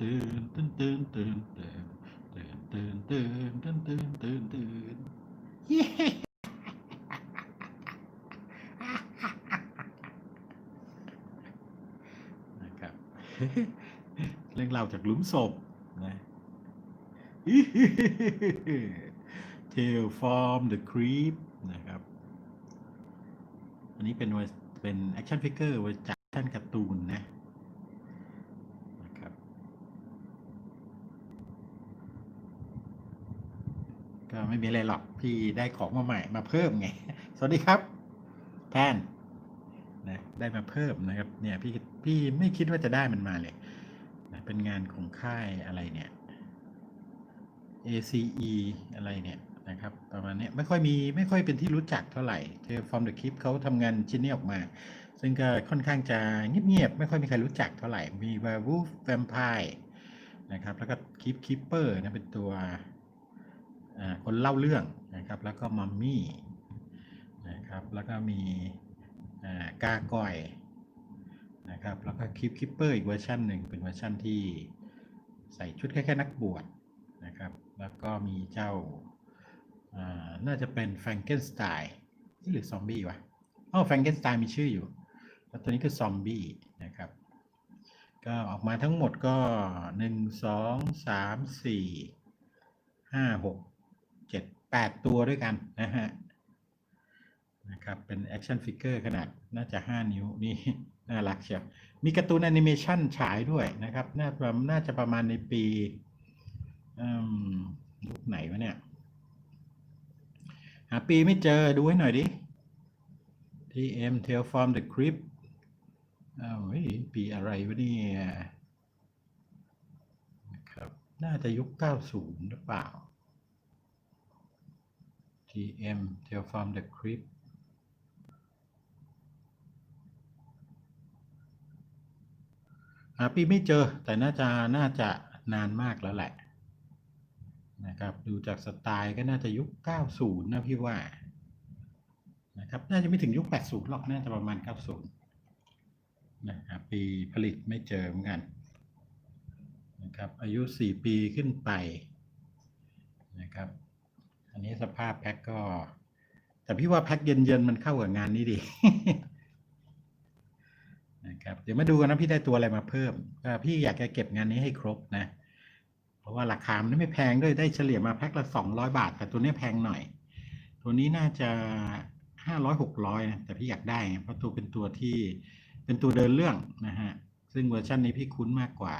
ตื่นตื่นตื่นตื่นตื่นตื่นตื่นตื่นตื่นตื่นตื่นตื่นนะครับเรื่องเล่าจากหลุมศพนะ Tail from the Creep นะครับ อันนี้เป็นเป็นแอคชั่นฟิกเกอร์เวอร์จากชั่นการ์ตูนนะนะครับ ก็ไม่มีอะไรหรอกพี่ได้ของมาใหม่มาเพิ่มไง สวัสดีครับแพนนะได้มาเพิ่มนะครับ เนี่ยพี่พี่ไม่คิดว่าจะได้มันมาเลยนะเป็นงานของค่ายอะไรเนี่ย ACE อะไรเนี่ยนะครับประมาณนี้ไม่ค่อยมีไม่ค่อยเป็นที่รู้จักเท่าไหร่เทฟอร์มเดอะคลิปเขาทำงานชิ้นนี้ออกมา ซึ่งก็ค่อนข้างจะเงียบๆไม่ค่อยมีใครรู้จักเท่าไหร่มี Werewolf Vampire นะครับแล้วก็ Keep Keeper นะเป็นตัว คนเล่าเรื่องนะครับ แล้วก็มัมมี่นะครับ แล้วก็มีอ่ากากอยนะครับ แล้วก็ Keep Keeper อีกเวอร์ชันหนึ่งเป็นเวอร์ชันที่ใส่ชุดแค่แค่นักบวชนะครับ แล้วก็มีเจ้าอ่าน่าจะเป็นแฟรงเกนสไตน์หรือซอมบี้วะอ๋อแฟรงเกนสไตน์มีชื่ออยู่แล้วตัวนี้คือซอมบี้นะครับ ก็ออกมาทั้งหมดก็หนึ่งสองสามสี่ห้าหก เจ็ดแปดตัวด้วยกันนะฮะนะครับ เป็นแอคชั่นฟิกเกอร์ขนาดน่าจะห้านิ้วนี่ น่ารักเชียวมีการ์ตูนแอนิเมชันฉายด้วยนะครับ น่าจะน่าจะประมาณในปีอืมยุคไหนวะเนี่ย หาปีไม่เจอดูให้หน่อยดิ TM Tale from the Crypt อ้าวเฮ้ยปีอะไรวะเนี่ยนะครับ น่าจะยุค 90 หรือเปล่า TM Tale from the Crypt หาปีไม่เจอแต่น่าจะน่าจะนานมากแล้วแหละนะครับดูจากสไตล์ก็น่าจะยุค 90 นะพี่ว่านะครับน่าจะไม่ถึงยุค 80 หรอกน่าจะประมาณ 90 นะครับปีผลิตไม่เจอเหมือนกันนะครับอายุ 4 ปีขึ้นไปนะครับ อันนี้สภาพแพ็คก็ แต่พี่ว่าแพ็คเย็นๆมันเข้ากับงานนี้ดีนะครับเดี๋ยวมาดูกันนะพี่ได้ตัวอะไรมาเพิ่มก็พี่อยากจะเก็บงานนี้ให้ครบนะ เพราะว่าราคามันไม่แพงด้วยได้เฉลี่ยมาแพ็คละสองร้อยบาท แต่ตัวนี้แพงหน่อย ตัวนี้น่าจะห้าร้อยหกร้อยนะแต่พี่อยากได้เพราะตัวเป็นตัวที่เป็นตัวเดินเรื่องนะฮะซึ่งเวอร์ชันนี้พี่คุ้นมากกว่า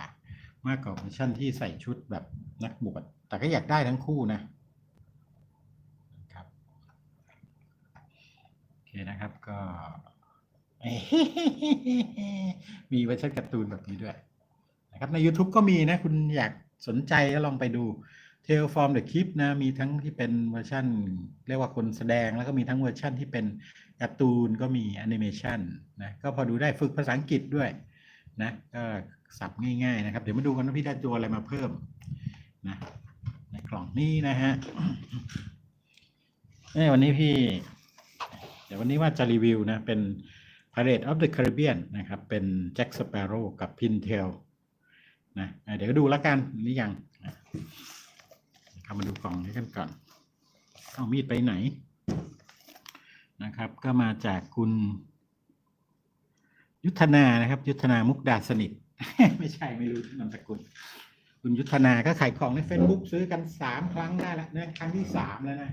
มากกว่าเวอร์ชันที่ใส่ชุดแบบนักบวชแต่ก็อยากได้ทั้งคู่นะครับ โอเค นะครับ ก็ มีเวอร์ชันการ์ตูนแบบนี้ด้วย นะครับ ใน YouTube ก็มีนะ คุณอยากสนใจก็ลองไปดู Tale from the Crypt นะ มีทั้งที่เป็นเวอร์ชันเรียกว่าคนแสดงแล้วก็มีทั้งเวอร์ชันที่เป็นการ์ตูนก็มีแอนิเมชันนะ ก็พอดูได้ฝึกภาษาอังกฤษด้วยนะก็สับง่ายๆนะครับ เดี๋ยวมาดูกันว่าพี่ได้ตัวอะไรมาเพิ่มนะในกล่องนี้นะฮะเอ้วันนี้พี่ เดี๋ยววันนี้ว่าจะรีวิวนะเป็น Pirate of the Caribbean นะครับ เป็น Jack Sparrow กับ Pintail นะเดี๋ยวดูแล้วกันหรือยังอะเข้ามาดูกล่องนี้กันก่อนเอามีดไปไหนนะครับ ก็มาจากคุณ ยุทธนานะครับ ยุทธนามุกดาสนิท ไม่ใช่ไม่รู้นามสกุล คุณยุทธนาก็ขายของใน Facebook ซื้อกันสามครั้งได้แล้วนะครั้งที่สามแล้วนะ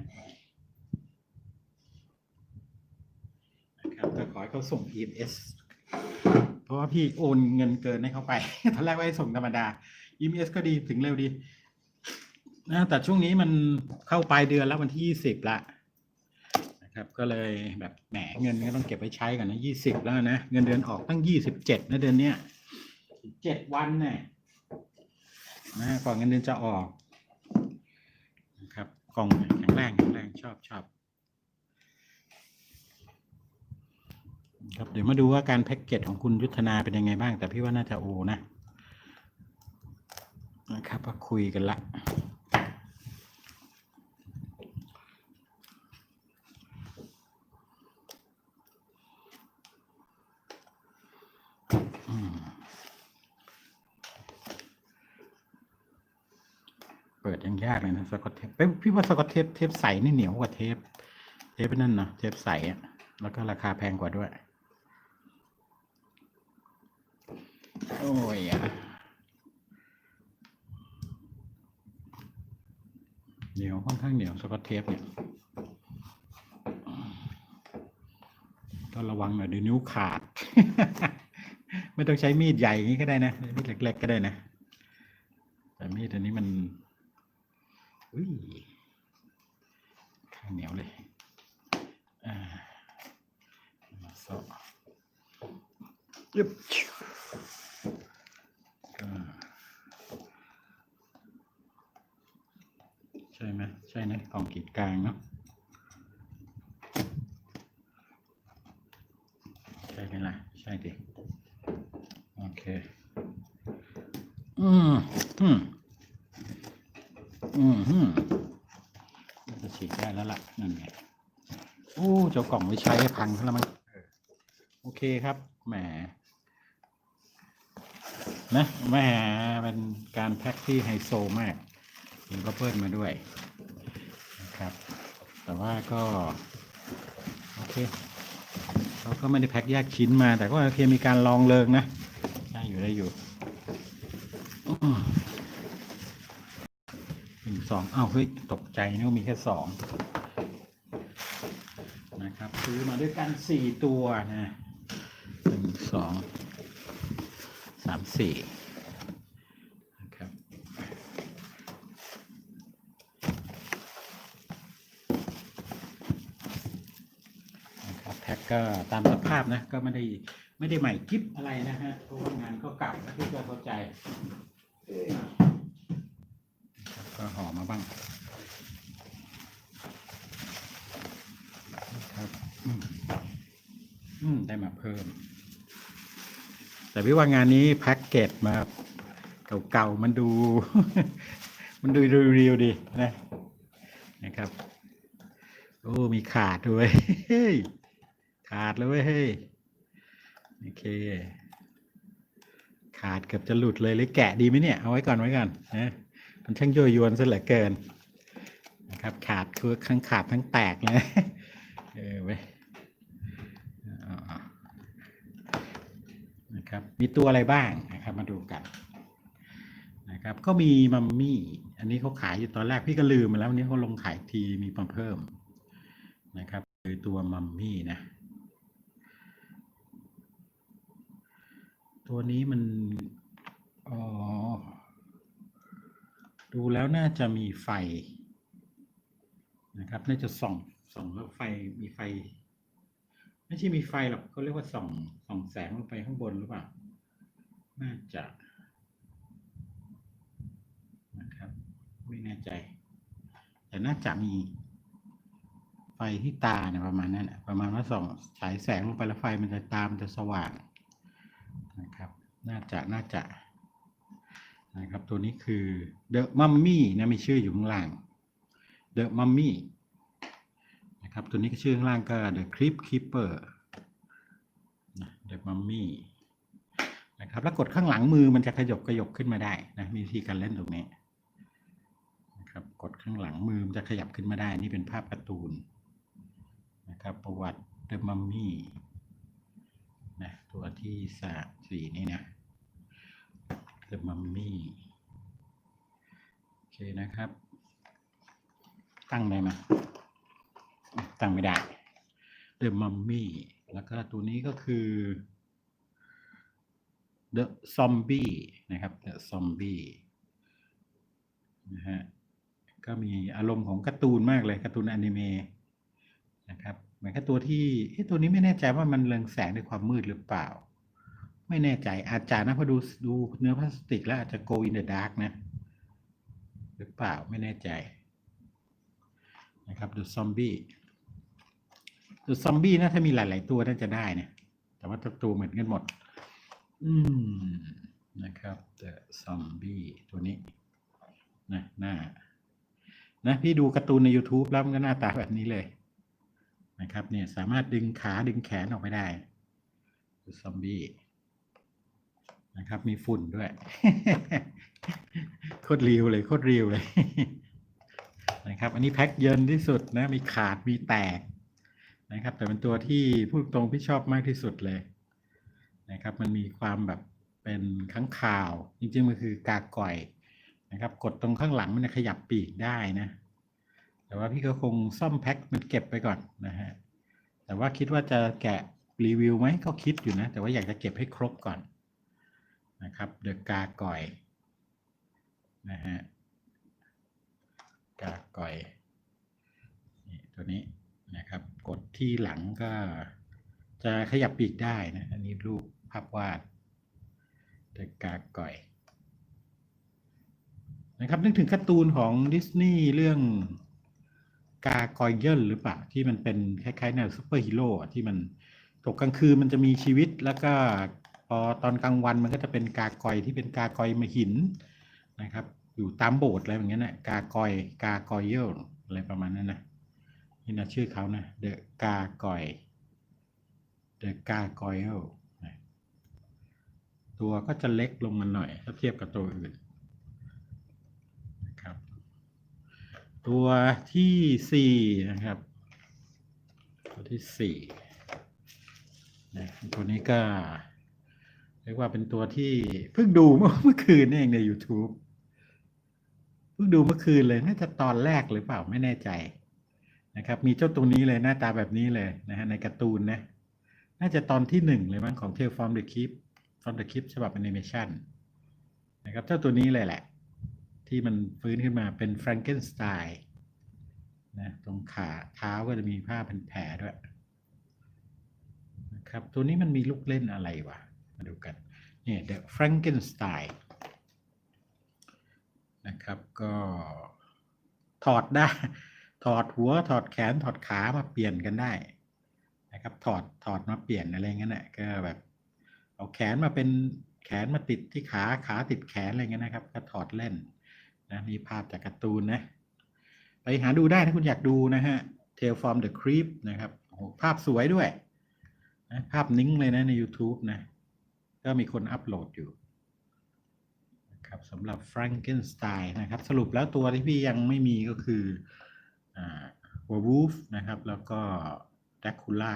นะครับก็ขอให้เขาส่ง EMS เพราะว่าพี่โอนเงินเกินให้เขาไป ตอนแรกว่าให้ส่งธรรมดา EMS ก็ดีถึงเร็วดีนะแต่ช่วงนี้มันเข้าปลายเดือนแล้ววันที่ยี่สิบละนะครับ ก็เลยแบบแหมเงินก็ต้องเก็บไว้ใช้ก่อนนะยี่สิบแล้วนะ เงินเดือนออกตั้งยี่สิบเจ็ดนะเดือนเนี้ยเจ็ดวันเนี่ยนะก่อนเงินเดือนจะออกนะครับกล่องแข็งแรงแข็งแรงชอบชอบ ครับเดี๋ยวมาดูว่าการแพ็กเกจของคุณยุทธนาเป็นยังไงบ้าง แต่พี่ว่าน่าจะโอนะนะครับมาคุยกันละเปิดยังยากเลยนะสกอตเทปเอ้พี่ว่าสกอตเทปเทปใสนี่เหนียวกว่าเทปเทปนั่นนะเทปใสอะแล้วก็ราคาแพงกว่าด้วย โอ้ยอะเหนียวค่อนข้างเหนียวสกอตเทปเนี่ยต้องระวังหน่อยเดี๋ยวนิ้วขาด ไม่ต้องใช้มีดใหญ่อย่างนี้ก็ได้นะมีดเล็กๆก็ได้นะ แต่มีดอันนี้มันอุ้ยข้างเหนียวเลยอ่ามาโซะยึบก็ใช่ไหมใช่นะกล่องกีดกลางเนาะใช่ไหมล่ะใช่ดิโอเคอืมอืมอืมอืมจะฉีดได้แล้วล่ะนั่นไงโอ้เจ้ากล่องไม่ใช้พังซะแล้วมั้งโอเคครับแหมนะแหมเป็นการแพ็คที่ไฮโซมาก มก็เพิ่มมาด้วยนะครับ แต่ว่าก็โอเคเขาก็ไม่ได้แพ็คแยกชิ้นมา แต่ก็โอเคมีการลองเลิงนะได้อยู่ได้อยู่หนึ่งสองอ้าวเฮ้ยตกใจนึกว่ามีแค่สองนะครับซื้อมาด้วยกันสี่ตัวนะหนึ่งสองสามสี่นะครับ นะครับ แพ็คก็ตามสภาพนะ ก็ไม่ได้ไม่ได้ใหม่กิ๊บอะไรนะฮะเพราะว่างานก็เก่านะที่ก็เข้าใจก็ห่อมาบ้างครับอืมได้มาเพิ่ม แต่พี่ว่างานนี้แพ็กเกจมาเก่าๆมันดู มันดูเรียวๆดีนะนะครับ โอ้ มีขาดด้วย ขาดเลยเว้ยเฮ้ยโอเค ขาดเกือบจะหลุดเลยเลยแกะดีไหมเนี่ย เอาไว้ก่อนไว้ก่อนนะมันช่างยั่วยวนซะเหลือเกินนะครับขาดคือทั้งขาดทั้งแตกเลยเออเว้ยนะครับมีตัวอะไรบ้างนะครับมาดูกันนะครับก็มีมัมมี่อันนี้เขาขายอยู่ตอนแรกพี่ก็ลืมมาแล้ววันนี้เขาลงขายทีมีมาเพิ่มนะครับคือตัวมัมมี่นะ ตัวนี้มันอ๋อดูแล้วน่าจะมีไฟนะครับ น่าจะส่องส่องแล้วไฟมีไฟ ไม่ใช่มีไฟหรอกเขาเรียกว่าส่องส่องแสงลงไปข้างบนหรือเปล่า น่าจะนะครับ ไม่แน่ใจ แต่น่าจะมีไฟที่ตาเนี่ยประมาณนั้นน่ะประมาณว่าส่องฉายแสงลงไปแล้วไฟมันจะตามนจะสว่าง น่าจะน่าจะนะครับ ตัวนี้คือ The Mummy นะมีชื่ออยู่ข้างล่าง The Mummy นะครับตัวนี้ก็ชื่อข้างล่างก็ The Crypt Keeper นะ The Mummy นะครับแล้วกดข้างหลังมือมันจะขยบขยบขึ้นมาได้นะมีวิธีการเล่นตรงนี้นะครับกดข้างหลังมือมันจะขยับขึ้นมาได้ นี่เป็นภาพการ์ตูนนะครับประวัติเดอะมัมมี่นะตัวที่สามสี่นี่นะ เดอะมัมมี่โอเคนะครับ ตั้งได้ไหมตั้งไม่ได้เดอะมัมมี่แล้วก็ตัวนี้ก็คือ The Zombie นะครับ The Zombie นะฮะก็มีอารมณ์ของการ์ตูนมากเลยการ์ตูนอนิเมะนะครับเหมือนกับตัวที่เอ๊ะตัวนี้ไม่แน่ใจว่ามันเรืองแสงด้วยความมืดหรือเปล่า ไม่แน่ใจอาจจะนะเพอดูดูเนื้อพลาสติกแล้วอาจจะ go in the dark นะ หรือเปล่าไม่แน่ใจ นะครับ ดูซอมบี้ดูซอมบี้นะถ้ามีหลาย ๆ ตัวน่าจะได้นะแต่ว่าตัวเหมือนกันหมด อืมนะครับ the zombie ตัวนี้นะหน้านะพี่ดูการ์ตูนใน YouTube แล้วมันก็หน้าตาแบบนี้เลย นะครับ เนี่ยสามารถดึงขาดึงแขนออกไปได้คือซอมบี้ นะครับ มีฝุ่นด้วย โคตรริวเลย โคตรริวเลยนะครับ อันนี้แพ็คเยินที่สุดนะ มีขาดมีแตกนะครับ แต่เป็นตัวที่พูดตรงพี่ชอบมากที่สุดเลยนะครับ มันมีความแบบเป็นข้างข่าว จริงๆมันคือกาก่อยนะครับ กดตรงข้างหลังมันขยับปีกได้นะ แต่ว่าพี่ก็คงซ่อมแพ็คมันเก็บไปก่อนนะฮะแต่ว่าคิดว่าจะแกะรีวิวไหมก็คิดอยู่นะ แต่ว่าอยากจะเก็บให้ครบก่อน นะครับเดอะกาก่อยนะฮะกาก่อยนี่ตัวนี้นะครับ กดที่หลังก็จะขยับปีกได้นะอันนี้รูปภาพวาดเดอะกาก่อยนะครับนึกถึงการ์ตูนของดิสนีย์เรื่องกากอยเยิลหรือเปล่าที่มันเป็นคล้ายๆแนวซูเปอร์ฮีโร่ที่มันตกกลางคืนมันจะมีชีวิตแล้วก็ พอตอนกลางวันมันก็จะเป็นกากอยที่เป็นกากอยมหินนะครับ อยู่ตามโบสถ์อะไรอย่างเงี้ยนะกากอยกากอยเยลอะไรประมาณนั้นนะนี่นะชื่อเขานะเดอะกากอยเดอะกากอยเยลตัวก็จะเล็กลงมาหน่อย ถ้าเทียบกับตัวอื่นนะครับ ตัวที่สี่นะครับ ตัวที่สี่นะตัวนี้ก็ เรียกว่าเป็นตัวที่เพิ่งดูเมื่อเมื่อคืนนี่เองใน YouTube เพิ่งดูเมื่อคืนเลยน่าจะตอนแรกหรือเปล่าไม่แน่ใจนะครับ มีเจ้าตัวนี้เลยหน้าตาแบบนี้เลยนะฮะในการ์ตูนนะน่าจะตอนที่หนึ่งเลยมั้งของ Tale from the Crypt from the Crypt ฉบับแอนิเมชันนะครับเจ้าตัวนี้เลยแหละ ที่มันฟื้นขึ้นมาเป็นแฟรงเกนสไตน์นะตรงขาเท้าก็จะมีผ้าเป็นแผลด้วยนะครับตัวนี้มันมีลูกเล่นอะไรวะ ดูกันนี่ The Frankenstein นะครับก็ถอดได้ ถอดหัวถอดแขนถอดขามาเปลี่ยนกันได้นะครับถอดถอดมาเปลี่ยนอะไรเงี้ยนะก็แบบเอาแขนมาเป็นแขนมาติดที่ขาขาติดแขนอะไรเงี้ยนะครับ ก็ถอดเล่นนะมีภาพจากการ์ตูนนะไปหาดูได้ถ้าคุณอยากดูนะฮะ Tale from the Crypt นะครับโอ้โหภาพสวยด้วยนะภาพนิ่งเลยนะใน YouTube นะ ก็มีคนอัปโหลดอยู่นะครับสำหรับ Frankenstein นะครับ สรุปแล้วตัวที่พี่ยังไม่มีก็คืออ่า Werewolf นะครับ แล้วก็ Dracula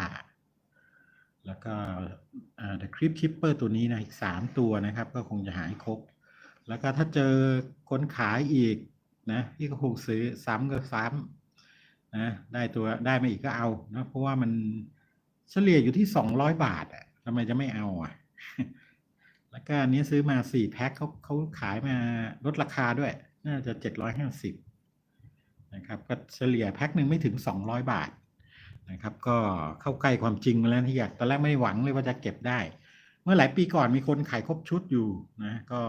แล้วก็ The Crypt Keeper ตัวนี้นะอีกสามตัวนะครับ ก็คงจะหาให้ครบ แล้วก็ถ้าเจอคนขายอีกนะพี่ก็คงซื้อซ้ำก็ซ้ำนะได้ตัวได้มาอีกก็เอานะเพราะว่ามันเฉลี่ยอยู่ที่สองร้อยบาทอะทำไมจะไม่เอาอะ แล้วก็อันนี้ซื้อมาสี่แพ็คเขาเขาขายมาลดราคาด้วย น่าจะเจ็ดร้อยห้าสิบนะครับก็เฉลี่ยแพ็คหนึ่งไม่ถึงสองร้อยบาทนะครับ ก็เข้าใกล้ความจริงมาแล้วที่อยากตอนแรกไม่หวังเลยว่าจะเก็บได้ เมื่อหลายปีก่อนมีคนขายครบชุดอยู่นะก็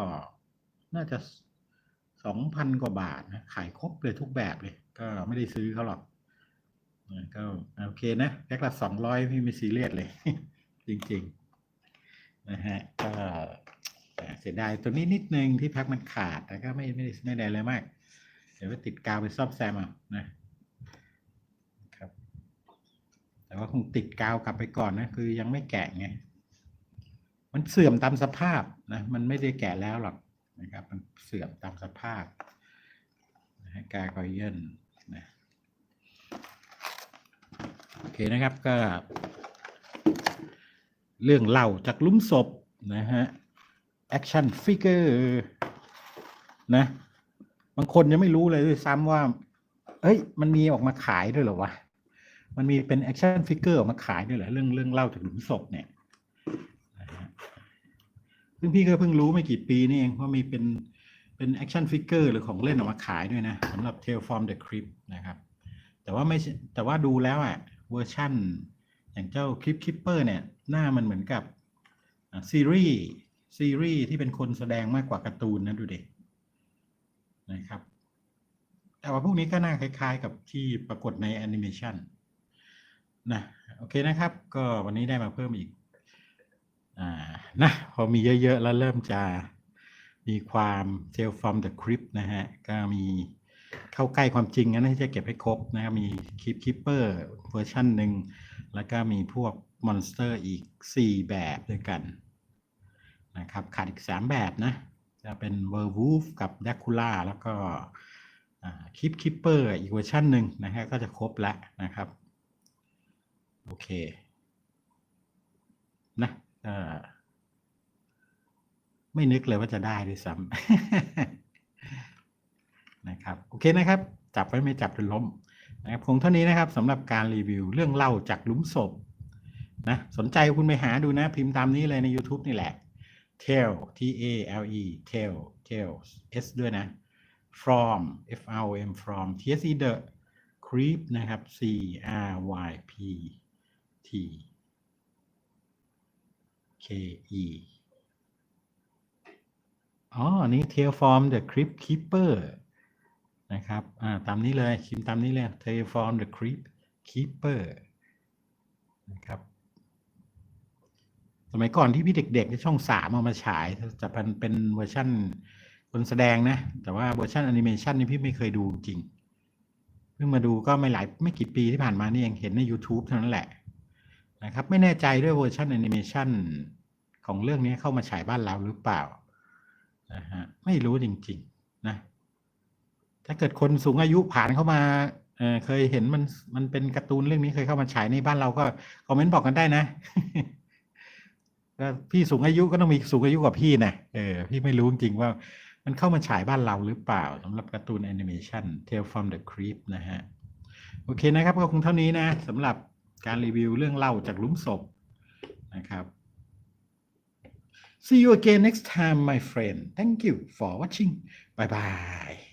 น่าจะสองพันกว่าบาทนะขายครบเลยทุกแบบเลย ก็ไม่ได้ซื้อเขาหรอกก็โอเคนะแพ็คละสองร้อยพี่ไม่ซีเรียสเลย จริง ๆ นะฮะก็เสียดายตัวนี้นิดนึงที่พ็คมันขาดแต่ก็ไม่ไม่ได้ไม่ได้อะไรมาก เดี๋ยวไปติดกาวไปซ่อมแซมเอานะครับ แต่ว่าคงติดกาวกลับไปก่อนนะ คือยังไม่แกะไงมันเสื่อมตามสภาพนะมันไม่ได้แก่แล้วหรอกนะครับ มันเสื่อมตามสภาพนะฮะกากอยเยนนะโอเคนะครับก็ เรื่องเล่าจากลุมศพนะฮะแอคชั่นฟิกเกอร์นะ บางคนยังไม่รู้เลยด้วยซ้ำว่า เอ้ย มันมีออกมาขายด้วยเหรอวะ มันมีเป็นแอคชั่นฟิกเกอร์ออกมาขายด้วยเหรอเรื่องเรื่องเล่าจากหลุมศพเนี่ยซึ่งพี่ก็เพิ่งรู้ไม่กี่ปีนี่เองว่ามีเป็นเป็นแอคชั่นฟิกเกอร์หรือของเล่นออกมาขายด้วยนะสำหรับ Tale from the Crypt นะครับ แต่ว่าไม่แต่ว่าดูแล้วอะเวอร์ชั่น อย่างเจ้าคลิปคิปเปอร์เนี่ย หน้ามันเหมือนกับซีรีส์ซีรีส์ที่เป็นคนแสดงมากกว่าการ์ตูนนะดูเด็นะครับ แต่ว่าพวกนี้ก็น่าคล้าย ๆ กับที่ปรากฏในแอนิเมชันนะโอเคนะครับ ก็วันนี้ได้มาเพิ่มอีกอ่านะพอมีเยอะๆ แล้วเริ่มจะมีความ Tale from the Crypt นะฮะ ก็มีเข้าใกล้ความจริงนะที่จะเก็บให้ครบนะครับมี Keep Keeper เวอร์ชันหนึ่ง แล้วก็มีพวกมอนสเตอร์อีก 4 แบบด้วยกันนะครับขาดอีก 3 แบบนะ จะเป็น Werewolf กับ Dracula แล้วก็คลิปคิปเปอร์อีกเวอร์ชันหนึ่งนะฮะก็จะครบแล้วนะครับ โอเคนะไม่นึกเลยว่าจะได้ด้วยซ้ำนะครับ โอเคนะครับ จับไว้ไม่จับจนล้ม นะครับคงเท่านี้นะครับสำหรับการรีวิวเรื่องเล่าจากหลุมศพนะสนใจคุณไปหาดูนะ พิมพ์ตามนี้เลยใน YouTube นี่แหละ tale t a l e tale tales s ด้วยนะ from f r o m from t s e the creep นะครับ c r y p t k e อ๋อ นี้ tale from the crypt keeper นะครับอ่าตามนี้เลยคิมตามนี้เลย tale from the crypt keeper นะครับสมัยก่อนที่พี่เด็กๆในช่องสามเอามาฉายจะเป็นเป็นเวอร์ชั่นคนแสดงนะ แต่ว่าเวอร์ชันแอนิเมชันนี่พี่ไม่เคยดูจริง เพิ่งมาดูก็ไม่หลายไม่กี่ปีที่ผ่านมานี่เองเห็นใน YouTube เท่านั้นแหละนะครับ ไม่แน่ใจด้วยเวอร์ชันแอนิเมชันของเรื่องนี้เข้ามาฉายบ้านเราหรือเปล่านะฮะไม่รู้จริง ๆ นะ ถ้าเกิดคนสูงอายุผ่านเข้ามาเออเคยเห็นมันมันเป็นการ์ตูนเรื่องนี้เคยเข้ามาฉายในบ้านเราก็คอมเมนต์บอกกันได้นะพี่สูงอายุก็ต้องมีสูงอายุกว่าพี่นะเออพี่ไม่รู้จริงว่ามันเข้ามาฉายบ้านเราหรือเปล่าสำหรับการ์ตูนแอนิเมชัน Tale from the Crypt นะฮะ โอเคนะครับ ก็คงเท่านี้นะสำหรับการรีวิวเรื่องเล่าจากลุมศพนะครับ See you again next time my friend Thank you for watching Bye bye